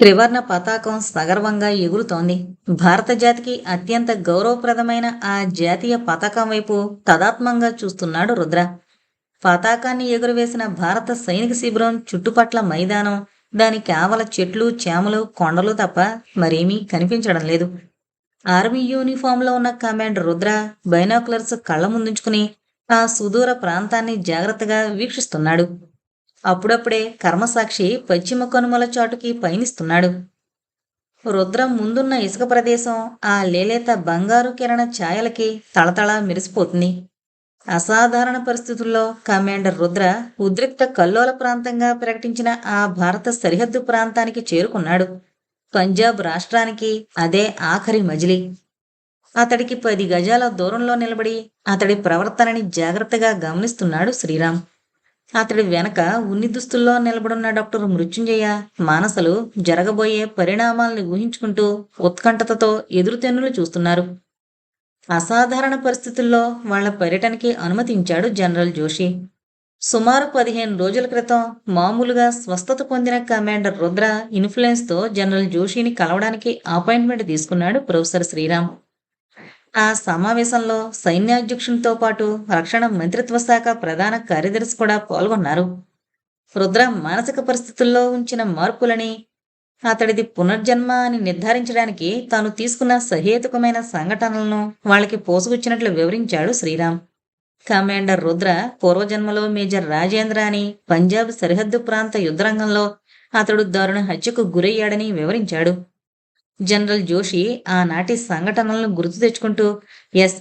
త్రివర్ణ పతాకం సగర్వంగా ఎగురుతోంది. భారత జాతికి అత్యంత గౌరవప్రదమైన ఆ జాతీయ పతాకం వైపు తదాత్మంగా చూస్తున్నాడు రుద్ర. పతాకాన్ని ఎగురవేసిన భారత సైనిక శిబిరం చుట్టుపట్ల మైదానం దాని కేవల చెట్లు చేమలు కొండలు తప్ప మరేమీ కనిపించడం లేదు. ఆర్మీ యూనిఫామ్లో ఉన్న కమాండర్ రుద్ర బైనాకులర్స్ కళ్ళ ముందుంచుకుని ఆ సుదూర ప్రాంతాన్ని జాగ్రత్తగా వీక్షిస్తున్నాడు. అప్పుడప్పుడే కర్మసాక్షి పశ్చిమ కనుమల చాటుకి పయనిస్తున్నాడు. రుద్రం ముందున్న ఇసుక ప్రదేశం ఆ లేలేత బంగారు కిరణ ఛాయలకి తళతళ మెరిసిపోతుంది. అసాధారణ పరిస్థితుల్లో కమాండర్ రుద్ర ఉద్రిక్త కల్లోల ప్రాంతంగా ప్రకటించిన ఆ భారత సరిహద్దు ప్రాంతానికి చేరుకున్నాడు. పంజాబ్ రాష్ట్రానికి అదే ఆఖరి మజిలీ. అతడికి పది గజాల దూరంలో నిలబడి అతడి ప్రవర్తనని జాగ్రత్తగా గమనిస్తున్నాడు శ్రీరామ్. అతడి వెనక ఉన్ని దుస్తుల్లో నిలబడున్న డాక్టర్ మృత్యుంజయ మానసలు జరగబోయే పరిణామాలను ఊహించుకుంటూ ఉత్కంఠతతో ఎదురుతెన్నులు చూస్తున్నారు. అసాధారణ పరిస్థితుల్లో వాళ్ళ పర్యటనకి అనుమతించాడు జనరల్ జోషి. సుమారు పదిహేను రోజుల క్రితం మామూలుగా స్వస్థత పొందిన కమాండర్ రుద్ర ఇన్ఫ్లుయెన్స్తో జనరల్ జోషిని కలవడానికి అపాయింట్మెంట్ తీసుకున్నాడు ప్రొఫెసర్ శ్రీరామ్. ఆ సమావేశంలో సైన్యాధ్యక్షునితో పాటు రక్షణ మంత్రిత్వ శాఖ ప్రధాన కార్యదర్శి కూడా పాల్గొన్నారు. రుద్ర మానసిక పరిస్థితుల్లో ఉంచిన మార్పులని అతడిది పునర్జన్మ అని నిర్ధారించడానికి తాను తీసుకున్న సహేతుకమైన సంఘటనలను వాళ్ళకి పోసుకొచ్చినట్లు వివరించాడు శ్రీరామ్. కమాండర్ రుద్ర పూర్వజన్మలో మేజర్ రాజేంద్ర అని పంజాబ్ సరిహద్దు ప్రాంత యుద్ధరంగంలో అతడు దారుణ హత్యకు గురయ్యాడని వివరించాడు. జనరల్ జోషి ఆనాటి సంఘటనలను గుర్తు తెచ్చుకుంటూ ఎస్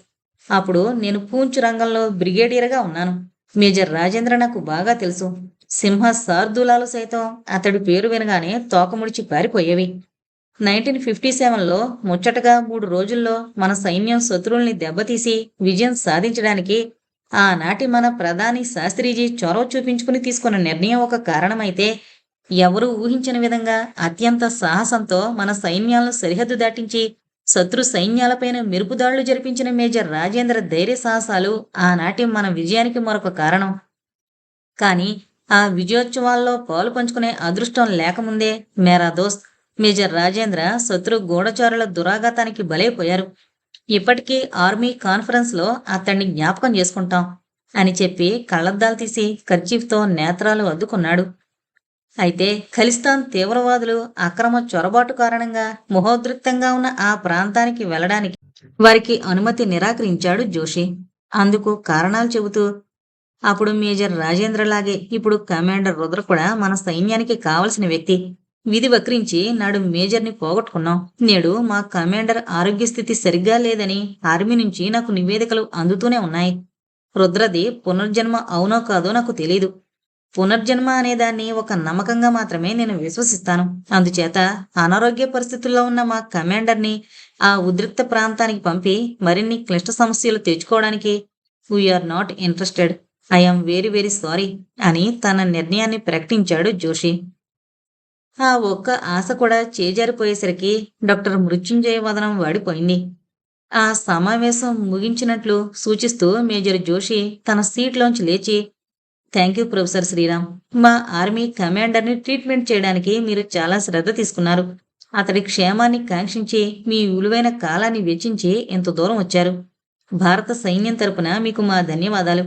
అప్పుడు నేను పూంచ్ రంగంలో బ్రిగేడియర్గా ఉన్నాను. మేజర్ రాజేంద్ర నాకు బాగా తెలుసు. సింహ సార్దూలాలు సైతం అతడి పేరు వినగానే తోకముడిచి పారిపోయేవి. నైన్టీన్ ఫిఫ్టీ సెవెన్లో ముచ్చటగా మూడు రోజుల్లో మన సైన్యం శత్రువుల్ని దెబ్బతీసి విజయం సాధించడానికి ఆనాటి మన ప్రధాని శాస్త్రీజీ చొరవ చూపించుకుని తీసుకున్న నిర్ణయం ఒక కారణమైతే ఎవరూ ఊహించిన విధంగా అత్యంత సాహసంతో మన సైన్యాలను సరిహద్దు దాటించి శత్రు సైన్యాలపైన మెరుపుదాళ్ళు జరిపించిన మేజర్ రాజేంద్ర ధైర్య సాహసాలు ఆనాటి మన విజయానికి మరొక కారణం. కానీ ఆ విజయోత్సవాల్లో పాలు పంచుకునే అదృష్టం లేకముందే మేరా దోస్త్ మేజర్ రాజేంద్ర శత్రు గూఢచారుల దురాఘాతానికి బలైపోయారు. ఇప్పటికీ ఆర్మీ కాన్ఫరెన్స్లో అతన్ని జ్ఞాపకం చేసుకుంటాం అని చెప్పి కళ్ళద్దాలు తీసి కర్చీఫ్తో నేత్రాలు అద్దుకున్నాడు. అయితే ఖలిస్తాన్ తీవ్రవాదులు అక్రమ చొరబాటు కారణంగా ముహోద్రిక్తంగా ఉన్న ఆ ప్రాంతానికి వెళ్ళడానికి వారికి అనుమతి నిరాకరించాడు జోషి. అందుకు కారణాలు చెబుతూ అప్పుడు మేజర్ రాజేంద్రలాగే ఇప్పుడు కమాండర్ రుద్ర కూడా మన సైన్యానికి కావలసిన వ్యక్తి. విధి వక్రించి నాడు మేజర్ని పోగొట్టుకున్నాం. నేడు మా కమాండర్ ఆరోగ్య స్థితి సరిగ్గా లేదని ఆర్మీ నుంచి నాకు నివేదికలు అందుతూనే ఉన్నాయి. రుద్రది పునర్జన్మ అవునో కాదో నాకు తెలియదు పునర్జన్మ అనేదాన్ని ఒక నమ్మకంగా మాత్రమే నేను విశ్వసిస్తాను. అందుచేత అనారోగ్య పరిస్థితుల్లో ఉన్న మా కమాండర్ని ఆ ఉద్రిక్త ప్రాంతానికి పంపి మరిన్ని క్లిష్ట సమస్యలు తెచ్చుకోవడానికి we are not interested I'm very very sorry అని తన నిర్ణయాన్ని ప్రకటించాడు జోషి. ఆ ఒక్క ఆశ కూడా చేజారిపోయేసరికి డాక్టర్ మృత్యుంజయ వదనం వాడిపోయింది. ఆ సమావేశం ముగించినట్లు సూచిస్తూ మేజర్ జోషి తన సీట్లోంచి లేచి థ్యాంక్ యూ ప్రొఫెసర్ శ్రీరామ్ మా ఆర్మీ కమాండర్ని ట్రీట్మెంట్ చేయడానికి మీరు చాలా శ్రద్ధ తీసుకున్నారు. అతడి క్షేమాన్ని కాంక్షించి మీ విలువైన కాలాన్ని వెచ్చించి ఎంత దూరం వచ్చారు. భారత సైన్యం తరపున మీకు మా ధన్యవాదాలు.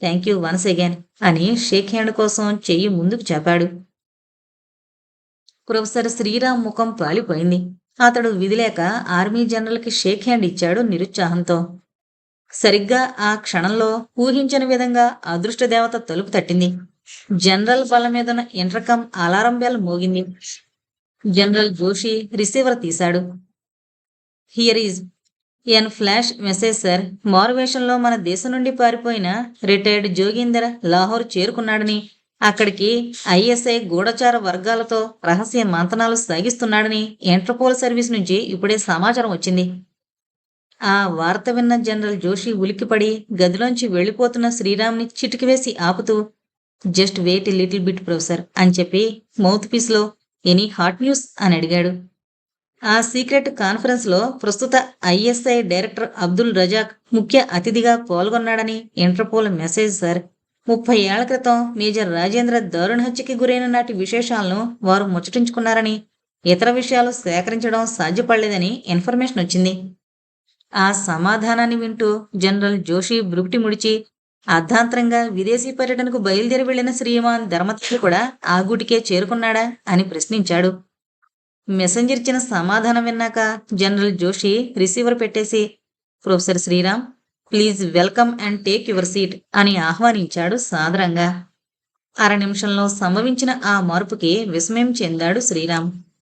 థ్యాంక్ యూ వన్స్ అగైన్ అని షేక్ హ్యాండ్ కోసం చెయ్యి ముందుకు చాపాడు. ప్రొఫెసర్ శ్రీరామ్ ముఖం పాలిపోయింది. అతడు విధిలేక ఆర్మీ జనరల్కి షేక్ హ్యాండ్ ఇచ్చాడు నిరుత్సాహంతో. సరిగ్గా ఆ క్షణంలో ఊహించని విధంగా అదృష్ట దేవత తలుపు తట్టింది. జనరల్ బల మీదన ఇంటర్కమ్ అలారం బెల్ మోగింది. జనరల్ జోషి రిసీవర్ తీశాడు. Here is an flash message sir. మారువేషంలో మన దేశం నుండి పారిపోయిన రిటైర్డ్ జోగీందర్ లాహోర్ చేరుకున్నాడని అక్కడికి ఐఎస్ఐ గూఢచార వర్గాలతో రహస్య మంతనాలు సాగిస్తున్నాడని ఇంటర్పోల్ సర్వీస్ నుంచి ఇప్పుడే సమాచారం వచ్చింది. ఆ వార్త విన్న జనరల్ జోషి ఉలిక్కిపడి గదిలోంచి వెళ్ళిపోతున్న శ్రీరామ్ని చిటికివేసి ఆపుతూ just wait little bit professor అని చెప్పి మౌత్ పీస్లో ఎనీ హాట్ న్యూస్ అని అడిగాడు. ఆ సీక్రెట్ కాన్ఫరెన్స్లో ప్రస్తుత ఐఎస్ఐ డైరెక్టర్ అబ్దుల్ రజాక్ ముఖ్య అతిథిగా పాల్గొన్నాడని ఇంటర్పోల్ మెసేజ్ సార్. ముప్పై ఏళ్ళ క్రితం మేజర్ రాజేంద్ర దారుణ హత్యకి గురైన నాటి విశేషాలను వారు ముచ్చటించుకున్నారని ఇతర విషయాలు సేకరించడం సాధ్యపడలేదని ఇన్ఫర్మేషన్ వచ్చింది. ఆ సమాధానాన్ని వింటూ జనరల్ జోషి బ్రుకుటి ముడిచి అర్ధాంతరంగా విదేశీ పర్యటనకు బయలుదేరి వెళ్ళిన శ్రీమాన్ ధర్మత్రి కూడా ఆ గూటికే చేరుకున్నాడా? అని ప్రశ్నించాడు. మెసెంజర్ ఇచ్చిన సమాధానం విన్నాక జనరల్ జోషి రిసీవర్ పెట్టేసి professor Sriram please welcome and take your seat అని ఆహ్వానించాడు సాదరంగా అర నిమిషంలో సంభవించిన ఆ మార్పుకి విస్మయం చెందాడు శ్రీరామ్.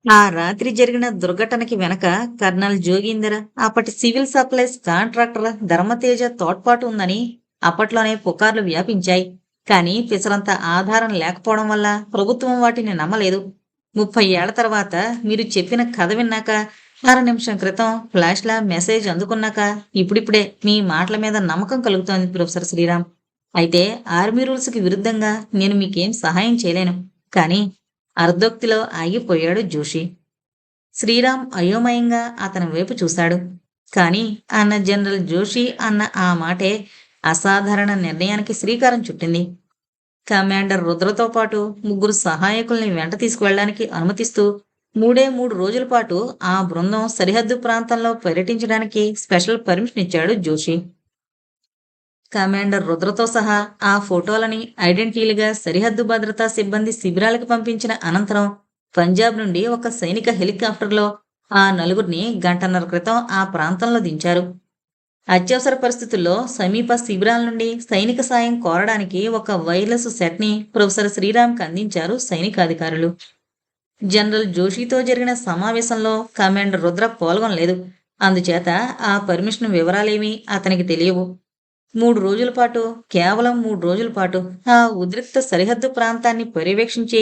ఆ రాత్రి జరిగిన దుర్ఘటనకి వెనక కర్నల్ జోగీందర్ అప్పటి సివిల్ సప్లైస్ కాంట్రాక్టర్ ధర్మతేజ తోడ్పాటు ఉందని అప్పట్లోనే పుకార్లు వ్యాపించాయి. కానీ పిసరంత ఆధారం లేకపోవడం వల్ల ప్రభుత్వం వాటిని నమ్మలేదు. ముప్పై ఏళ్ళ తర్వాత మీరు చెప్పిన కథ విన్నాక అర నిమిషం క్రితం ఫ్లాష్లా మెసేజ్ అందుకున్నాక ఇప్పుడిప్పుడే మీ మాటల మీద నమ్మకం కలుగుతోంది ప్రొఫెసర్ శ్రీరామ్. అయితే ఆర్మీ రూల్స్కి విరుద్ధంగా నేను మీకేం సహాయం చేయలేను. కానీ అర్ధోక్తిలో ఆగిపోయాడు జోషి. శ్రీరామ్ అయోమయంగా అతని వైపు చూశాడు. కానీ అన్న జనరల్ జోషి అన్న ఆ మాటే అసాధారణ నిర్ణయానికి శ్రీకారం చుట్టింది. కమాండర్ రుద్రతో పాటు ముగ్గురు సహాయకుల్ని వెంట తీసుకువెళ్ళడానికి అనుమతిస్తూ మూడే మూడు రోజుల పాటు ఆ బృందం సరిహద్దు ప్రాంతంలో పర్యటించడానికి స్పెషల్ పర్మిషన్ ఇచ్చాడు జోషి. కమాండర్ రుద్రతో సహా ఆ ఫోటోలని ఐడెంటిటీలుగా సరిహద్దు భద్రతా సిబ్బంది శిబిరాలకు పంపించిన అనంతరం పంజాబ్ నుండి ఒక సైనిక హెలికాప్టర్లో ఆ నలుగురిని గంటన్నర క్రితం ఆ ప్రాంతంలో దించారు. అత్యవసర పరిస్థితుల్లో సమీప శిబిరాల నుండి సైనిక సాయం కోరడానికి ఒక వైర్లెస్ సెట్ని ప్రొఫెసర్ శ్రీరామ్కి అందించారు సైనికాధికారులు. జనరల్ జోషితో జరిగిన సమావేశంలో కమాండర్ రుద్ర పాల్గొనలేదు. అందుచేత ఆ పర్మిషన్ వివరాలేమీ అతనికి తెలియవు. మూడు రోజుల పాటు కేవలం మూడు రోజుల పాటు ఆ ఉద్రిక్త సరిహద్దు ప్రాంతాన్ని పర్యవేక్షించి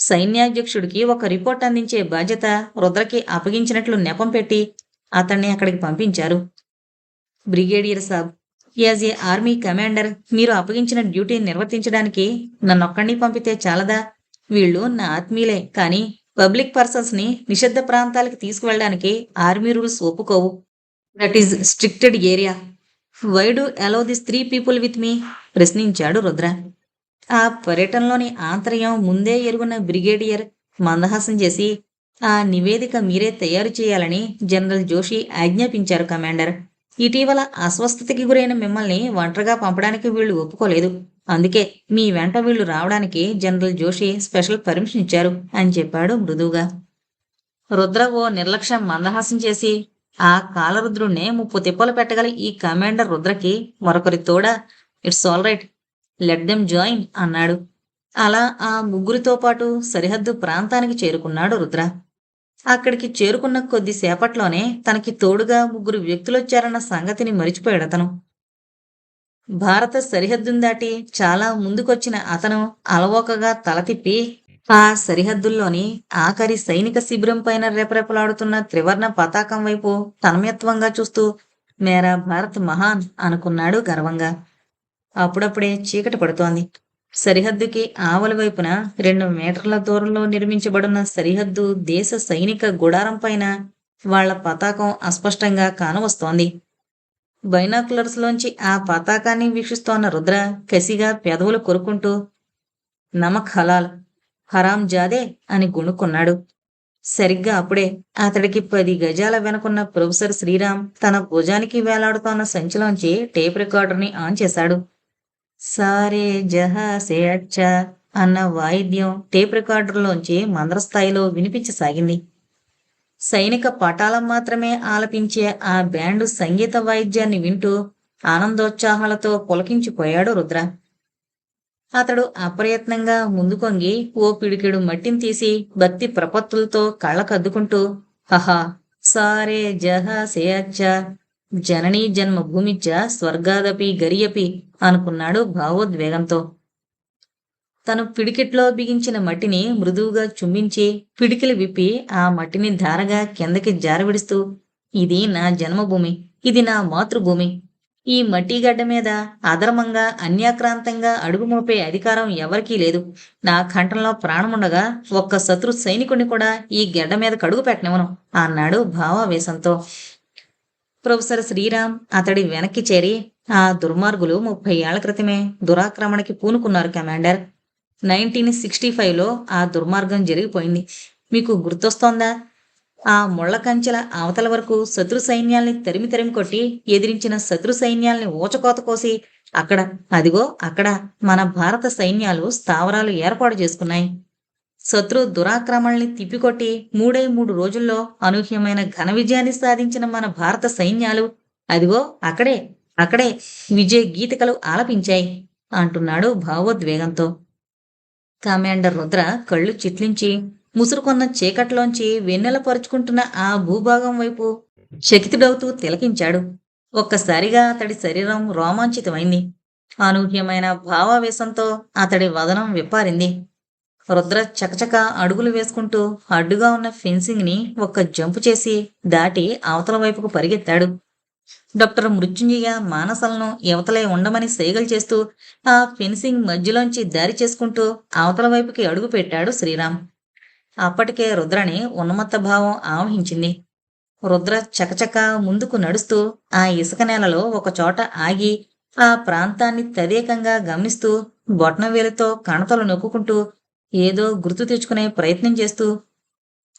సైన్యాధ్యక్షుడికి ఒక రిపోర్ట్ అందించే బాధ్యత రుద్రకి అప్పగించినట్లు నెపం పెట్టి అతన్ని అక్కడికి పంపించారు. Brigadier saab as a army commander మీరు అప్పగించిన డ్యూటీ నిర్వర్తించడానికి నన్నొక్కడిని పంపితే చాలదా? వీళ్ళు నా ఆత్మీయులే కానీ పబ్లిక్ పర్సన్స్ని నిషిద్ధ ప్రాంతాలకు తీసుకువెళ్ళడానికి army rules ఒప్పుకోవు. That is restricted area. Why do allow this three people with me ప్రశ్నించాడు రుద్ర. ఆ పర్యటనలోని ఆంతర్యం ముందే ఎరుగున్న బ్రిగేడియర్ మందహాసం చేసి ఆ నివేదిక మీరే తయారు చేయాలని జనరల్ జోషి ఆజ్ఞాపించారు కమాండర్. ఇటీవల అస్వస్థతకి గురైన మిమ్మల్ని ఒంటరిగా పంపడానికి వీళ్ళు ఒప్పుకోలేదు. అందుకే మీ వెంట వీళ్ళు రావడానికి జనరల్ జోషి స్పెషల్ పర్మిషన్ ఇచ్చారు అని చెప్పాడు మృదువుగా. రుద్ర ఓ నిర్లక్ష్యం మందహాసం చేసి ఆ కాలరుద్రుణ్ణే ముప్పు తిప్పలు పెట్టగల ఈ కమాండర్ రుద్రకి మరొకరి తోడ it's all right let them join అన్నాడు. అలా ఆ ముగ్గురితో పాటు సరిహద్దు ప్రాంతానికి చేరుకున్నాడు రుద్ర. అక్కడికి చేరుకున్న కొద్దిసేపట్లోనే తనకి తోడుగా ముగ్గురు వ్యక్తులొచ్చారన్న సంగతిని మరిచిపోయాడు అతను. భారత సరిహద్దును దాటి చాలా ముందుకొచ్చిన అతను అలవోకగా తల తిప్పి ఆ సరిహద్దుల్లోని ఆఖరి సైనిక శిబిరం పైన రెపరెపలాడుతున్న త్రివర్ణ పతాకం వైపు తన్మయత్వంగా చూస్తూ మేరా భారత్ మహాన్ అనుకున్నాడు గర్వంగా. అప్పుడప్పుడే చీకటి పడుతోంది. సరిహద్దుకి ఆవల వైపున రెండు మీటర్ల దూరంలో నిర్మించబడిన సరిహద్దు దేశ సైనిక గుడారం పైన వాళ్ళ పతాకం అస్పష్టంగా కానవస్తోంది. బైనాకులర్స్ లోంచి ఆ పతాకాన్ని వీక్షిస్తోన్న రుద్ర కసిగా పెదవులు కొరుకుంటూ నమక్ హలాల్ హరాం జాదే అని గుణుకున్నాడు. సరిగ్గా అప్పుడే అతడికి పది గజాల వెనుకున్న ప్రొఫెసర్ శ్రీరామ్ తన భుజానికి వేలాడుతోన్న సంచిలోంచి టేప్ రికార్డర్ని ఆన్ చేశాడు. సారే జహా సే అచ్చా అన్న వాయిద్యం టేప్ రికార్డర్లోంచి మందరస్థాయిలో వినిపించసాగింది. సైనిక పటాలం మాత్రమే ఆలపించే ఆ బ్యాండు సంగీత వాయిద్యాన్ని వింటూ ఆనందోత్సాహాలతో పులకించిపోయాడు రుద్ర. అతడు అప్రయత్నంగా ముందుకొంగి ఓ పిడికెడు మట్టిని తీసి భక్తి ప్రపత్తులతో కళ్ళకద్దుకుంటూ హహా సారే జహా సేయచ్చ జననీ జన్మ భూమిచ్చ స్వర్గాదపి గరియపి అనుకున్నాడు భావోద్వేగంతో. తను పిడికిట్లో బిగించిన మట్టిని మృదువుగా చుంబించి పిడికిలు విప్పి ఆ మట్టిని ధారగా కిందకి జారవిడుస్తూ ఇది నా జన్మభూమి ఇది నా మాతృభూమి ఈ మట్టి గడ్డ మీద అధర్మంగా అన్యాక్రాంతంగా అడుగు మోపే అధికారం ఎవరికీ లేదు. నా కంఠంలో ప్రాణముండగా ఒక్క శత్రు సైనికుడిని కూడా ఈ గడ్డ మీద కడుగు పెట్టనివ్వను అన్నాడు భావావేశంతో. ప్రొఫెసర్ శ్రీరామ్ అతడి వెనక్కి చేరి ఆ దుర్మార్గులు ముప్పై ఏళ్ళ క్రితమే దురాక్రమణకి పూనుకున్నారు కమాండర్. నైన్టీన్ సిక్స్టీ ఫైవ్లో ఆ దుర్మార్గం జరిగిపోయింది. మీకు గుర్తొస్తోందా? ఆ ముళ్ళ కంచెల అవతల వరకు శత్రు సైన్యాల్ని తరిమి తరిమి కొట్టి ఎదిరించిన శత్రు సైన్యాల్ని ఊచకోత కోసి అక్కడ అదిగో అక్కడ మన భారత సైన్యాలు స్థావరాలు ఏర్పాటు చేసుకున్నాయి. శత్రు దురాక్రమణల్ని తిప్పికొట్టి మూడే మూడు రోజుల్లో అనూహ్యమైన ఘన విజయాన్ని సాధించిన మన భారత సైన్యాలు అదిగో అక్కడే అక్కడే విజయ గీతికలు ఆలపించాయి అంటున్నాడు భావోద్వేగంతో. కమాండర్ రుద్ర కళ్ళు చిట్లించి ముసురుకొన్న చీకట్లోంచి వెన్నెల పరుచుకుంటున్న ఆ భూభాగం వైపు చకితుడవుతూ తిలకించాడు. ఒక్కసారిగా అతడి శరీరం రోమాంచితమైంది. అనూహ్యమైన భావావేశంతో అతడి వదనం విప్పారింది. రుద్ర చకచక అడుగులు వేసుకుంటూ అడ్డుగా ఉన్న ఫెన్సింగ్ని ఒక్క జంపు చేసి దాటి అవతల వైపుకు పరిగెత్తాడు. డాక్టర్ మృత్యుంజయ మానసలను యువతలే ఉండమని సైగలు చేస్తూ ఆ ఫెన్సింగ్ మధ్యలోంచి దారి చేసుకుంటూ అవతల వైపుకి అడుగు పెట్టాడు శ్రీరామ్. అప్పటికే రుద్రని ఉన్మత్త భావం ఆవహించింది. రుద్ర చకచక ముందుకు నడుస్తూ ఆ ఇసుక నేలలో ఒక చోట ఆగి ఆ ప్రాంతాన్ని తదేకంగా గమనిస్తూ బొట్నవేలుతో కణతలు నొక్కుంటూ ఏదో గుర్తు తెచ్చుకునే ప్రయత్నం చేస్తూ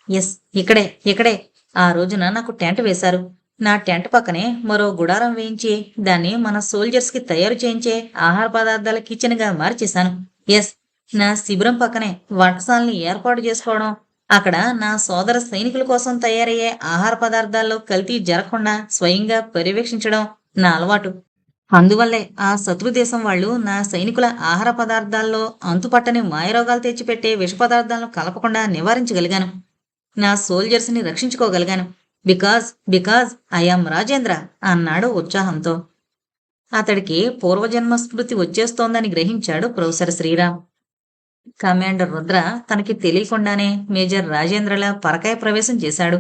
ఎస్ ఇక్కడే ఇక్కడే ఆ రోజున నాకు టెంట్ వేశారు. నా టెంట్ పక్కనే మరో గుడారం వేయించి దాన్ని మన సోల్జర్స్కి తయారు చేయించే ఆహార పదార్థాల కిచెన్గా మార్చేశాను. ఎస్ నా శిబిరం పక్కనే వంటశాలని ఏర్పాటు చేసుకోవడం అక్కడ నా సోదర సైనికుల కోసం తయారయ్యే ఆహార పదార్థాల్లో కల్తీ జరగకుండా స్వయంగా పర్యవేక్షించడం నా అలవాటు. అందువల్లే ఆ శత్రు దేశం వాళ్ళు నా సైనికుల ఆహార పదార్థాల్లో అంతుపట్టని మాయరోగాలు తెచ్చిపెట్టే విష పదార్థాలను కలపకుండా నివారించగలిగాను. నా సోల్జర్స్ని రక్షించుకోగలిగాను. బికాజ్ బికాజ్ ఐఎమ్ రాజేంద్ర అన్నాడు ఉత్సాహంతో. అతడికి పూర్వజన్మ స్మృతి వచ్చేస్తోందని గ్రహించాడు ప్రొఫెసర్ శ్రీరామ్. కమాండర్ రుద్ర తనకి తెలియకుండానే మేజర్ రాజేంద్రల పరకాయ ప్రవేశం చేశాడు.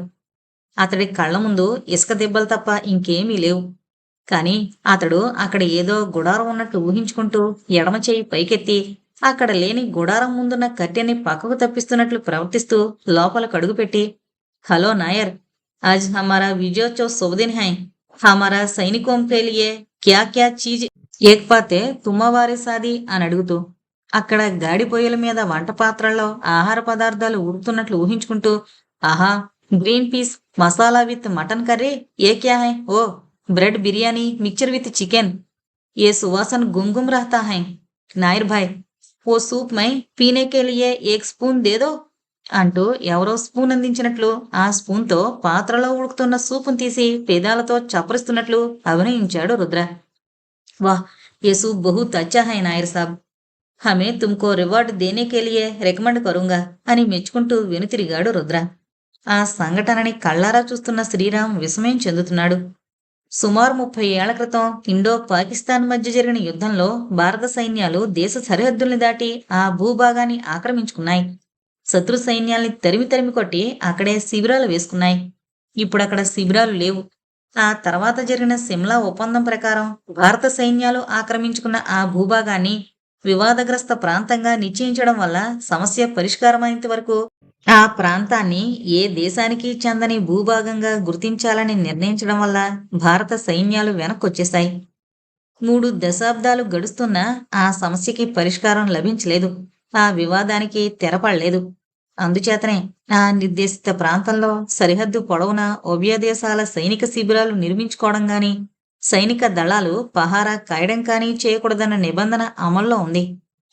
అతడి కళ్ళ ముందు ఇసుక దెబ్బలు తప్ప ఇంకేమీ లేవు. కానీ అతడు అక్కడ ఏదో గుడారం ఉన్నట్టు ఊహించుకుంటూ ఎడమ చేయి పైకెత్తి అక్కడ లేని గుడారం ముందున్న కట్టెని పక్కకు తప్పిస్తున్నట్లు ప్రవర్తిస్తూ లోపల కడుగుపెట్టి హలో నాయర్ ఆజ్ హమారా విజయోత్సవ్ శుభదిన్ హై. హమారా సైనికోం పేలియే క్యా క్యా చీజ్? ఏక్పాతే తుమ్మవారి సాది అని అడుగుతూ అక్కడ గాడి పొయ్యల మీద వంట పాత్రల్లో ఆహార పదార్థాలు ఉడుకుతున్నట్లు ఊహించుకుంటూ ఆహా green peas masala with mutton curry? ఏ క్యా హై? ఓ bread biryani mixture with chicken. ఏ సువాసన గుంగుం రహతా హై. నాయర్ భాయ్ ఓ సూప్ మై పీనేకెలియే ఏక్ స్పూన్ దేదో అంటూ ఎవరో స్పూన్ అందించినట్లు ఆ స్పూన్తో పాత్రలో ఉడుకుతున్న సూపును తీసి పేదాలతో చపరుస్తున్నట్లు అభినయించాడు రుద్ర. వాహ్ ఏ సూప్ బహుత్ అచ్చా హై నాయర్ సాబ్. హమే తుమ్కో రివార్డ్ దేనికెలియే కే లియే రికమెండ్ కరుంగా అని మెచ్చుకుంటూ వెనుతిరిగాడు రుద్ర. ఆ సంఘటనని కళ్ళారా చూస్తున్న శ్రీరామ్ విస్మయం చెందుతున్నాడు. సుమారు ముప్పై ఏళ్ళ క్రితం ఇండో పాకిస్తాన్ మధ్య జరిగిన యుద్ధంలో భారత సైన్యాలు దేశ సరిహద్దుల్ని దాటి ఆ భూభాగాన్ని ఆక్రమించుకున్నాయి. శత్రు సైన్యాల్ని తరిమి తరిమి కొట్టి అక్కడే శిబిరాలు వేసుకున్నాయి. ఇప్పుడు అక్కడ శిబిరాలు లేవు. ఆ తర్వాత జరిగిన సిమ్లా ఒప్పందం ప్రకారం భారత సైన్యాలు ఆక్రమించుకున్న ఆ భూభాగాన్ని వివాదగ్రస్త ప్రాంతంగా నిశ్చయించడం వల్ల సమస్య పరిష్కారమైనంత వరకు ఆ ప్రాంతాన్ని ఏ దేశానికి చెందని భూభాగంగా గుర్తించాలని నిర్ణయించడం వల్ల భారత సైన్యాలు వెనక్కొచ్చేశాయి. మూడు దశాబ్దాలు గడుస్తున్నా ఆ సమస్యకి పరిష్కారం లభించలేదు. ఆ వివాదానికి తెరపడలేదు. అందుచేతనే ఆ నిర్దేశిత ప్రాంతంలో సరిహద్దు పొడవున ఉభయ దేశాల సైనిక శిబిరాలు నిర్మించుకోవడం గాని సైనిక దళాలు పహారా కాయడం కానీ చేయకూడదన్న నిబంధన అమల్లో ఉంది.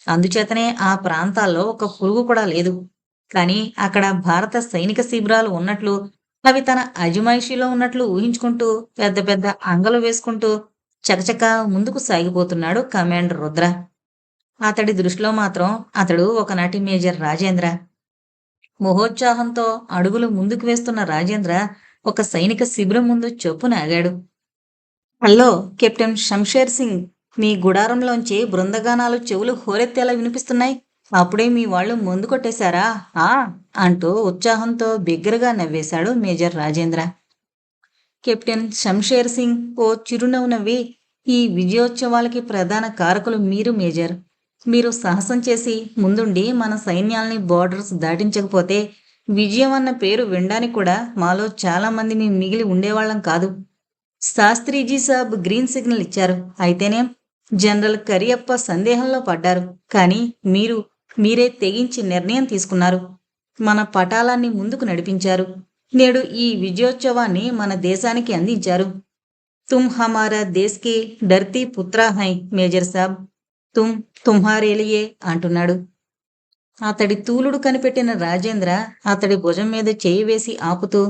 అందుచేతనే ఆ ప్రాంతాల్లో ఒక పురుగు కూడా లేదు. కానీ అక్కడ భారత సైనిక శిబిరాలు ఉన్నట్లు అవి తన అజమాయిషీలో ఉన్నట్లు ఊహించుకుంటూ పెద్ద పెద్ద అంగలు వేసుకుంటూ చకచక ముందుకు సాగిపోతున్నాడు కమాండర్ రుద్ర. అతడి దృష్టిలో మాత్రం అతడు ఒకనాటి మేజర్ రాజేంద్ర. మహోత్సాహంతో అడుగులు ముందుకు వేస్తున్న రాజేంద్ర ఒక సైనిక శిబిరం ముందు చొప్పున ఆగాడు హలో కెప్టెన్ షంషేర్ సింగ్. మీ గుడారంలోంచి బృందగానాలు చెవులు హోరెత్తేలా వినిపిస్తున్నాయి. అప్పుడే మీ వాళ్ళు ముందు కొట్టేశారా? ఆ అంటూ ఉత్సాహంతో బిగ్గరగా నవ్వేశాడు మేజర్ రాజేంద్ర. కెప్టెన్ షంషేర్ సింగ్ ఓ చిరునవ్వు నవ్వి ఈ విజయోత్సవాలకి ప్రధాన కారకులు మీరు మేజర్. మీరు సాహసం చేసి ముందుండి మన సైన్యాల్ని బార్డర్స్ దాటించకపోతే విజయం అన్న పేరు వినడానికి కూడా మాలో చాలా మంది మిగిలి ఉండేవాళ్ళం కాదు. శాస్త్రీజీ సాబ్ గ్రీన్ సిగ్నల్ ఇచ్చారు. అయితేనే జనరల్ కరియప్ప సందేహంలో పడ్డారు. కానీ మీరు మీరే తెగించి నిర్ణయం తీసుకున్నారు. మన పటాలాన్ని ముందుకు నడిపించారు. నేడు ఈ విజయోత్సవాన్ని మన దేశానికి అందించారు. తుమ్ హమారా దేశ్కి డర్తీ పుత్రా హై మేజర్ సాబ్. తుమ్ తుమ్హారేలియే అంటున్నాడు. అతడి తూలుడు కనిపెట్టిన రాజేంద్ర అతడి భుజం మీద చేయి వేసి ఆపుతూ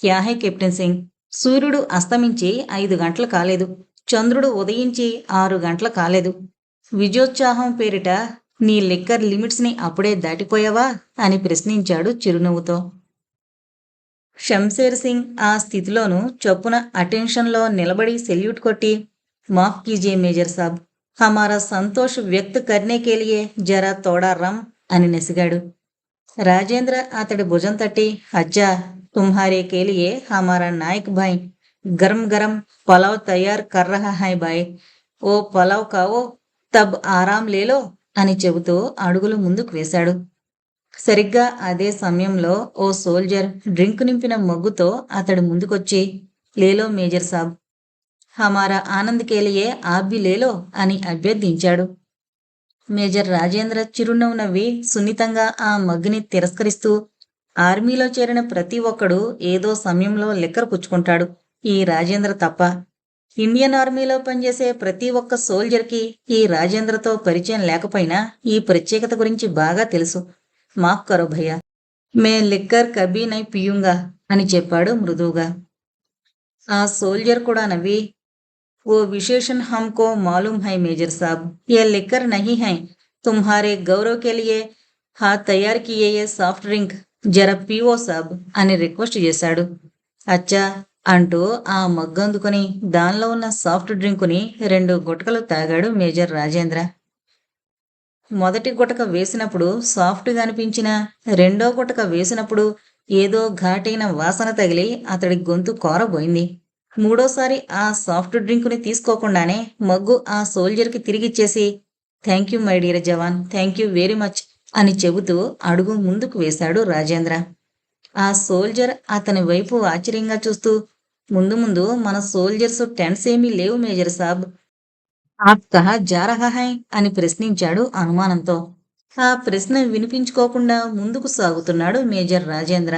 క్యాహే కెప్టెన్ సింగ్? సూర్యుడు అస్తమించి ఐదు గంటలు కాలేదు. చంద్రుడు ఉదయించి ఆరు గంటలు కాలేదు. విజయోత్సాహం పేరిట నీ లిక్కర్ లిమిట్స్ని అప్పుడే దాటిపోయావా? అని ప్రశ్నించాడు చిరునవ్వుతో. షంషేర్ సింగ్ ఆ స్థితిలోనూ చొప్పున అటెన్షన్లో నిలబడి సెల్యూట్ కొట్టి మాఫ్ కీజే మేజర్ సాబ్ హమారా సంతోష్ వ్యక్త్ కర్నే జరా తోడా రమ్ అని నెసిగాడు. రాజేంద్ర అతడి భుజం తట్టి అజ్జా తుమ్హారే కే లియే హమారా నాయక్ భాయ్ గరం గరం పలావ్ తయారు కర్ రహా హై భాయ్ ఓ పొలావ్ కావో తబ్ ఆరాం లేలో అని చెబుతూ అడుగులు ముందుకు వేశాడు. సరిగ్గా అదే సమయంలో ఓ సోల్జర్ డ్రింక్ నింపిన మగ్గుతో అతడు ముందుకొచ్చి లేలో మేజర్ సాబ్ హమారా ఆనంద్ కేలియే ఆబ్బి లేలో అని అభ్యర్థించాడు. మేజర్ రాజేంద్ర చిరునవ్వు నవ్వి సున్నితంగా ఆ మగ్గుని తిరస్కరిస్తూ ఆర్మీలో చేరిన ప్రతి ఒక్కడు ఏదో సమయంలో లిక్కర్ పుచ్చుకుంటాడు. ఈ రాజేంద్ర తప్ప ఇండియన్ ఆర్మీలో పనిచేసే ప్రతి ఒక్క సోల్జర్కి ఈ రాజేంద్రతో పరిచయం లేకపోయినా ఈ ప్రత్యేకత గురించి బాగా తెలుసు. మాఫ్ కరో భయ్యా. మే లిక్కర్ కబీ నై పియుంగా అని చెప్పాడు మృదువుగా. ఆ సోల్జర్ కూడా నవ్వి ఓ విశేషణ హమ్కో మాలూమ్ హై మేజర్ సాబ్. ఏ లిక్కర్ నహీ హై. తుమ్హారే గౌరవ్ కే లియే హా తయారు కియే ఏ సాఫ్ట్ డ్రింక్. జర పీవో సాబ్ అని రిక్వెస్ట్ చేశాడు. అచ్చా అంటూ ఆ మగ్గందుకుని దానిలో ఉన్న సాఫ్ట్ డ్రింకుని రెండు గుటకలు తాగాడు మేజర్ రాజేంద్ర. మొదటి గుటక వేసినప్పుడు సాఫ్ట్గా అనిపించిన రెండో గుటక వేసినప్పుడు ఏదో ఘాటైన వాసన తగిలి అతడి గొంతు కోరబోయింది. మూడోసారి ఆ సాఫ్ట్ డ్రింకుని తీసుకోకుండానే మగ్గు ఆ సోల్జర్కి తిరిగిచ్చేసి thank you my dear jawan thank you very much. అని చెబుతూ అడుగు ముందుకు వేశాడు రాజేంద్ర. ఆ సోల్జర్ అతని వైపు ఆశ్చర్యంగా చూస్తూ ముందు ముందు మన సోల్జర్స్ టెంట్స్ ఏమీ లేవు మేజర్ సాబ్. ఆప్ జారహహాయ్ అని ప్రశ్నించాడు అనుమానంతో. ఆ ప్రశ్న వినిపించుకోకుండా ముందుకు సాగుతున్నాడు మేజర్ రాజేంద్ర.